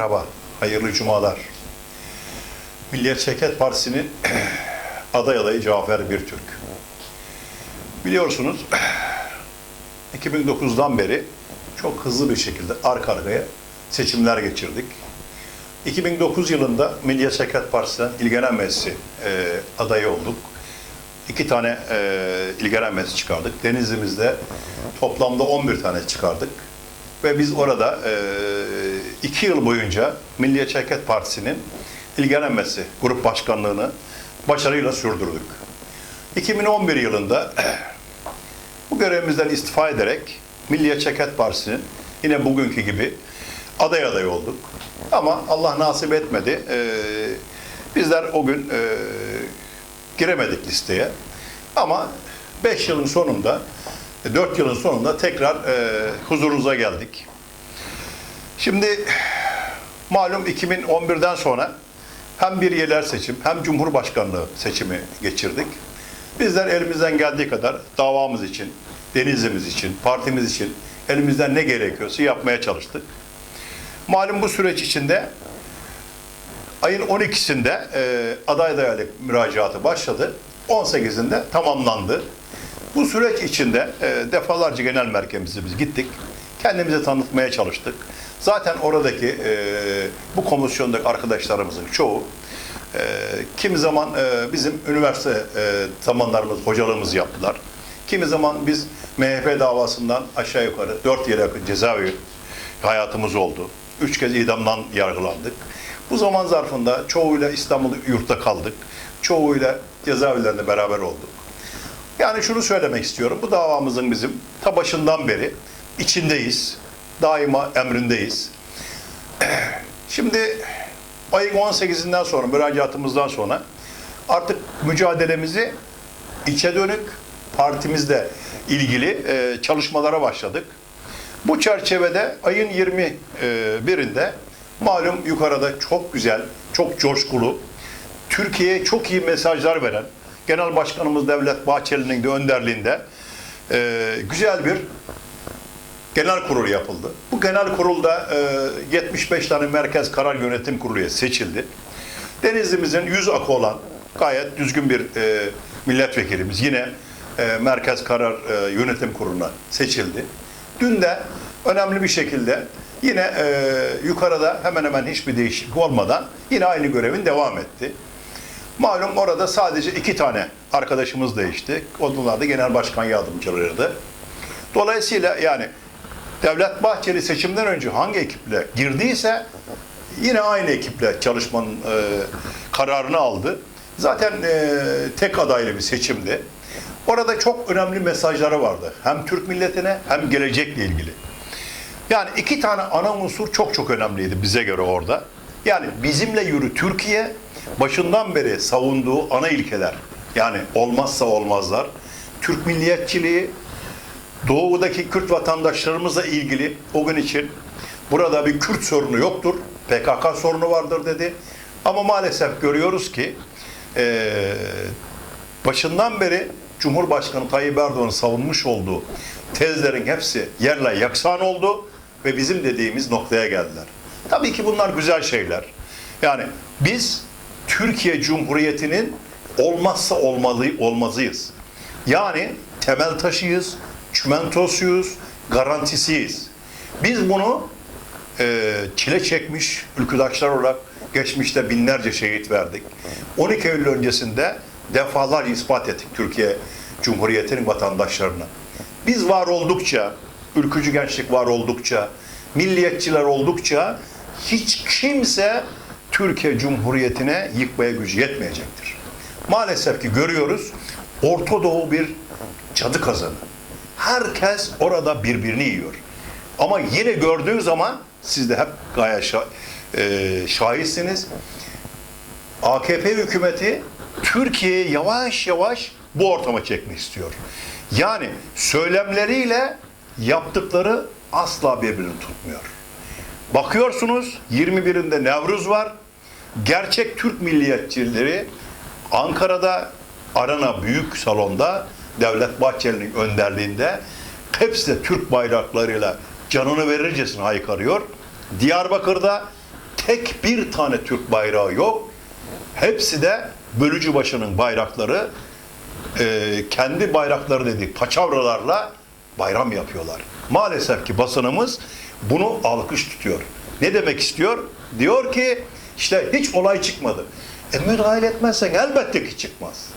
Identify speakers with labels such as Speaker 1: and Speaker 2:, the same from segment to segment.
Speaker 1: Merhaba, hayırlı cumalar. Milliyetçi Hareket Partisi'nin aday adayı Cafer Birtürk. Biliyorsunuz 2009'dan beri çok hızlı bir şekilde arka arkaya seçimler geçirdik. 2009 yılında Milliyetçi Hareket Partisi'nden İlgenen Meclisi e, adayı olduk. İki tane e, İlgenen Meclisi çıkardık. Denizli'mizde toplamda 11 tane çıkardık. Ve biz orada e, iki yıl boyunca Milliyetçi Hareket Partisi'nin İlgenen Meclisi grup başkanlığını başarıyla sürdürdük. 2011 yılında bu görevimizden istifa ederek Milliyetçi Hareket Partisi'nin yine bugünkü gibi aday aday olduk. Ama Allah nasip etmedi. Ee, bizler o gün e, giremedik listeye. Ama 5 yılın sonunda, 4 yılın sonunda tekrar e, huzurunuza geldik. Şimdi malum 2011'den sonra hem bir yerel seçim hem Cumhurbaşkanlığı seçimi geçirdik. Bizler elimizden geldiği kadar davamız için, denizimiz için, partimiz için elimizden ne gerekiyorsa yapmaya çalıştık. Malum bu süreç içinde ayın 12'sinde e, aday adaylık müracaatı başladı. 18'inde tamamlandı. Bu süreç içinde e, defalarca genel merkezimize biz gittik. Kendimizi tanıtmaya çalıştık. Zaten oradaki e, bu komisyondaki arkadaşlarımızın çoğu e, kimi zaman e, bizim üniversite e, zamanlarımız, hocalığımız yaptılar. Kimi zaman biz MHP davasından aşağı yukarı 4 yere yakın cezaevi hayatımız oldu. Üç kez idamdan yargılandık. Bu zaman zarfında çoğuyla İstanbul yurtta kaldık. Çoğuyla cezaevlerinde beraber olduk. Yani şunu söylemek istiyorum. Bu davamızın bizim ta başından beri içindeyiz. Daima emrindeyiz. Şimdi ayın 18'inden sonra, müracaatımızdan sonra artık mücadelemizi içe dönük partimizle ilgili e, çalışmalara başladık. Bu çerçevede ayın 21'inde malum yukarıda çok güzel, çok coşkulu, Türkiye'ye çok iyi mesajlar veren Genel Başkanımız Devlet Bahçeli'nin de önderliğinde e, güzel bir genel kurul yapıldı. Bu genel kurulda e, 75 tane Merkez Karar Yönetim Kurulu'ya seçildi. Denizli'mizin yüz akı olan gayet düzgün bir e, milletvekilimiz yine e, Merkez Karar e, Yönetim Kurulu'na seçildi. Dün de önemli bir şekilde yine e, yukarıda hemen hemen hiçbir değişiklik olmadan yine aynı görevin devam etti. Malum orada sadece iki tane arkadaşımız değişti. Onlar da genel başkan yardımcılarıydı. Dolayısıyla yani Devlet Bahçeli seçimden önce hangi ekiple girdiyse yine aynı ekiple çalışmanın e, kararını aldı. Zaten e, tek adaylı bir seçimdi. Orada çok önemli mesajları vardı. Hem Türk milletine hem gelecekle ilgili. Yani iki tane ana unsur çok çok önemliydi bize göre orada. Yani bizimle yürü Türkiye başından beri savunduğu ana ilkeler. Yani olmazsa olmazlar. Türk milliyetçiliği, doğudaki Kürt vatandaşlarımızla ilgili o gün için burada bir Kürt sorunu yoktur. PKK sorunu vardır dedi. Ama maalesef görüyoruz ki eee, başından beri Cumhurbaşkanı Tayyip Erdoğan'ın savunmuş olduğu tezlerin hepsi yerle yaksan oldu ve bizim dediğimiz noktaya geldiler. Tabii ki bunlar güzel şeyler. Yani biz Türkiye Cumhuriyeti'nin olmazsa olmalı, olmazıyız. Yani temel taşıyız, çimentosuyuz, garantisiyiz. Biz bunu e, çile çekmiş ülküdaşlar olarak geçmişte binlerce şehit verdik. 12 Eylül öncesinde defalarca ispat ettik Türkiye Cumhuriyeti'nin vatandaşlarına. Biz var oldukça, ülkücü gençlik var oldukça, milliyetçiler oldukça hiç kimse Türkiye Cumhuriyeti'ne yıkmaya gücü yetmeyecektir. Maalesef ki görüyoruz Orta Doğu bir cadı kazanı. Herkes orada birbirini yiyor. Ama yine gördüğün zaman siz de hep gayet şa- e, şahitsiniz. AKP hükümeti Türkiye'yi yavaş yavaş bu ortama çekmek istiyor. Yani söylemleriyle yaptıkları asla birbirini tutmuyor. Bakıyorsunuz 21'inde Nevruz var. Gerçek Türk milliyetçileri Ankara'da Arana Büyük Salon'da Devlet Bahçeli'nin önderliğinde hepsi de Türk bayraklarıyla canını verircesine haykırıyor. Diyarbakır'da tek bir tane Türk bayrağı yok. Hepsi de bölücü başının bayrakları e, kendi bayrakları dediği paçavralarla bayram yapıyorlar. Maalesef ki basınımız bunu alkış tutuyor. Ne demek istiyor? Diyor ki işte hiç olay çıkmadı. E müdahale etmezsen elbette ki çıkmaz.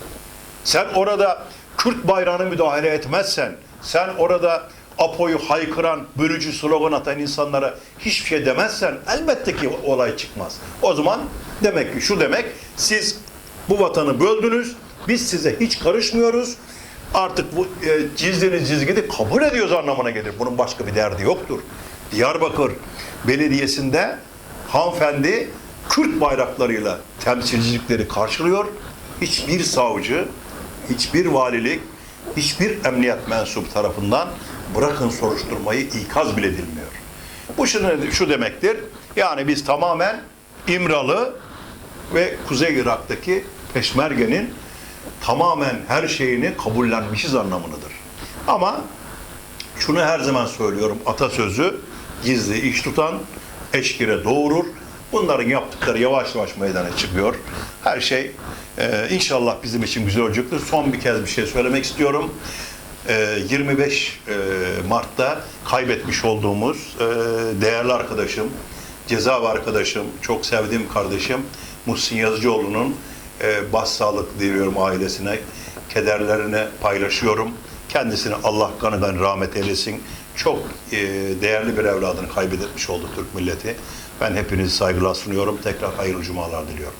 Speaker 1: Sen orada Kürt bayrağını müdahale etmezsen, sen orada Apo'yu haykıran, bölücü slogan atan insanlara hiçbir şey demezsen elbette ki olay çıkmaz. O zaman demek ki şu demek, siz bu vatanı böldünüz, biz size hiç karışmıyoruz. Artık bu e, çizdiğiniz çizgide kabul ediyoruz anlamına gelir. Bunun başka bir derdi yoktur. Diyarbakır Belediyesi'nde hanımefendi Kürt bayraklarıyla temsilcilikleri karşılıyor. Hiçbir savcı, hiçbir valilik, hiçbir emniyet mensubu tarafından bırakın soruşturmayı ikaz bile edilmiyor. Bu şu, şu demektir. Yani biz tamamen İmralı ve Kuzey Irak'taki Peşmerge'nin tamamen her şeyini kabullenmişiz anlamındadır. Ama şunu her zaman söylüyorum atasözü gizli iş tutan eşkire doğurur. Bunların yaptıkları yavaş yavaş meydana çıkıyor. Her şey e, inşallah bizim için güzel olacaktır. Son bir kez bir şey söylemek istiyorum. E, 25 e, Mart'ta kaybetmiş olduğumuz e, değerli arkadaşım, cezaevi arkadaşım, çok sevdiğim kardeşim Muhsin Yazıcıoğlu'nun e, başsağlık diliyorum ailesine. Kederlerini paylaşıyorum. Kendisine Allah kanıdan rahmet eylesin. Çok e, değerli bir evladını kaybetmiş oldu Türk milleti. Ben hepinizi saygılar sunuyorum. Tekrar hayırlı cumalar diliyorum.